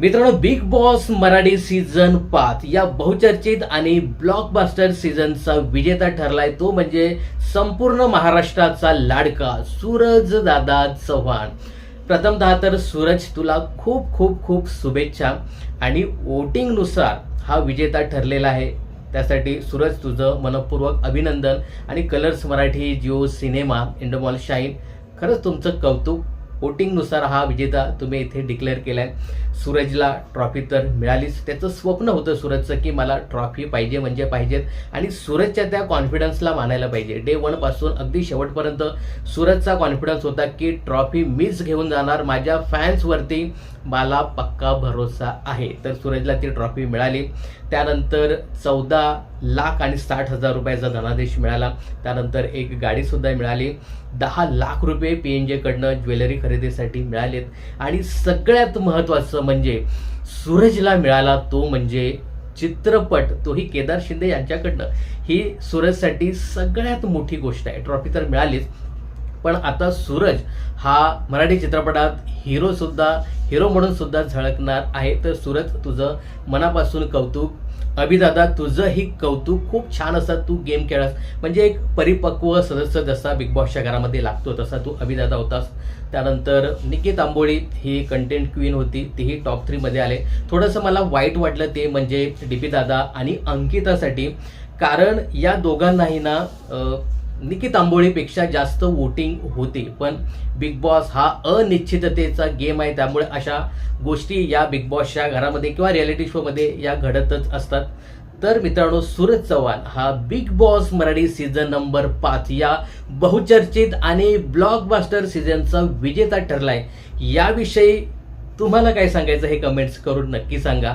मित्रांनो big boss Marathi season पाच या बहुचर्चित आणि ब्लॉकबस्टर सीझनचा विजेता ठरलाय तो म्हणजे संपूर्ण महाराष्ट्राचा लाडका सूरज दादा चव्हाण. प्रथमतः तर सूरज तुला खूप खूप खूप शुभेच्छा आणि वोटिंगनुसार हा विजेता ठरलेला आहे. त्यासाठी सूरज तुझं मनपूर्वक अभिनंदन आणि कलर्स मराठी जिओ सिनेमा इंडोमॉल शाईन खरंच तुमचं कौतुक वोटिंगनुसार हा विजेता तुम्ही इथे डिक्लेअर केला आहे सूरजला ट्रॉफी तर मिळालीच. त्याचं स्वप्न होतं सूरजचं की मला ट्रॉफी पाहिजे म्हणजे पाहिजेत. आणि सूरजच्या त्या कॉन्फिडन्सला मानायला पाहिजे. डे वनपासून अगदी शेवटपर्यंत सूरजचा कॉन्फिडन्स होता की ट्रॉफी मीच घेऊन जाणार. माझ्या फॅन्सवरती मला पक्का भरोसा आहे. तर सूरजला ती ट्रॉफी मिळाली. त्यानंतर चौदा लाख आणि साठ हजार रुपयाचा धनादेश मिळाला. त्यानंतर एक गाडीसुद्धा मिळाली. दहा लाख रुपये पी एन जेकडनं ज्वेलरी खरेदीसाठी मिळालेत. आणि सगळ्यात महत्त्वाचं म्हणजे सूरजला मिळाला तो म्हणजे चित्रपट. तोही केदार शिंदे यांच्याकडनं. ही सूरजसाठी सगळ्यात मोठी गोष्ट आहे. ट्रॉफी तर मिळालीच. पण आता सूरज हा मराठी चित्रपटात हिरो सुद्धा हिरो म्हणून सुद्धा झळकणार आहे. तर सूरज तुझं मनापासून कौतुक. अभिदादा तुझं ही कौतुक खूप छान असं तू गेम खेळास. म्हणजे एक परिपक्व सदस्य जसा बिग बॉसच्या घरामध्ये लागतो तसा तू अभिदादा होतास. त्यानंतर निकित आंबोळी ही कंटेंट क्वीन होती तीही टॉप थ्रीमध्ये आले. थोडंसं मला वाईट वाटलं ते म्हणजे डीपी दादा आणि अंकितासाठी. कारण या दोघांनाही ना निकित आंबोळीपेक्षा जास्त वोटिंग होती. पण बिग बॉस हा अनिश्चिततेचा गेम आहे. त्यामुळे अशा गोष्टी या बिग बॉसच्या घरामध्ये किंवा रियालिटी शोमध्ये या घडतच असतात. तर मित्रांनो सूरज चव्हाण हा Bigg Boss Marathi season number पाच या बहुचर्चित आणि ब्लॉकबास्टर सीझनचा विजेता ठरलाय. याविषयी तुम्हाला काय सांगायचं हे कमेंट्स करून नक्की सांगा.